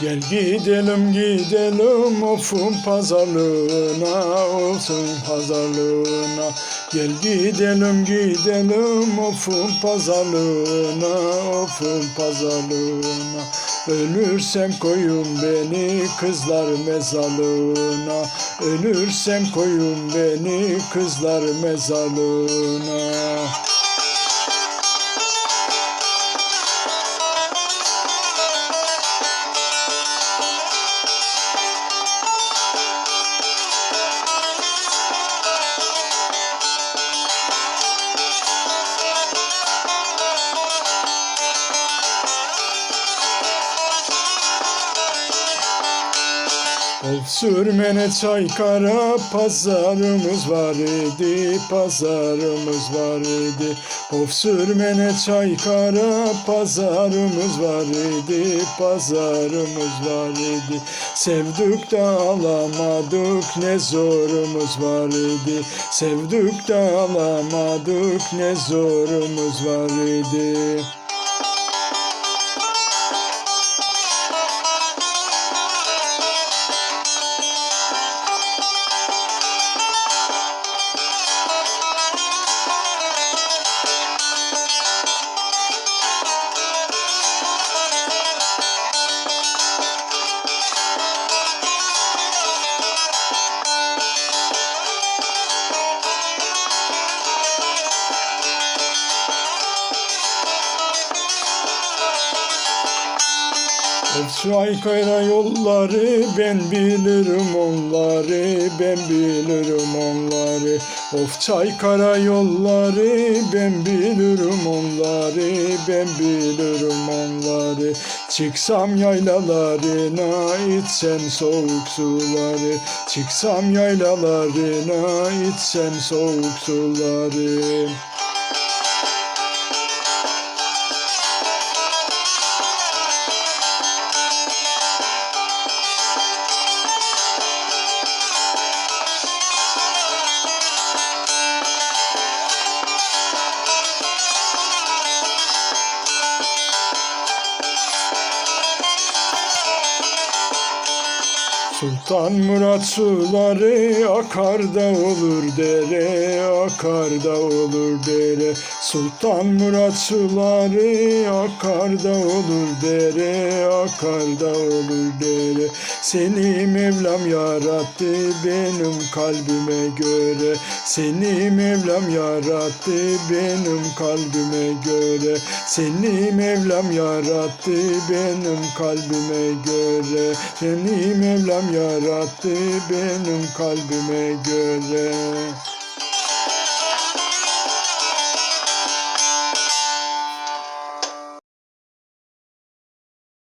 Gel gidelim gidelim ofun pazarlığına olsun pazarlığına. Gel gidelim gidelim ofun pazarlığına ofun pazarlığına. Ölürsem koyun beni kızlar mezarlığına. Ölürsem koyun beni kızlar mezarlığına Of sürmene çaykara pazarımız var idi, pazarımız var idi. Of sürmene çaykara pazarımız var idi, pazarımız var idi. Sevdük de alamadık ne zorumuz var idi. Sevdük de alamadık ne zorumuz var idi. Of Çaykara yolları ben bilirim onları ben bilirim onları. Of Çaykara yolları ben bilirim onları ben bilirim onları. Çıksam yaylalarına içsem soğuk suları. Çıksam yaylalarına içsem soğuk suları Sultan Murat suları akar da olur dere, akar da olur dere. Sultan Murat suları akar da olur dere, akar da olur dere. Seni Mevlam yarattı benim kalbime göre. Seni Mevlam yarattı benim kalbime göre. Seni Mevlam yarattı benim kalbime göre. Seni Mevlam yarattı benim kalbime göre.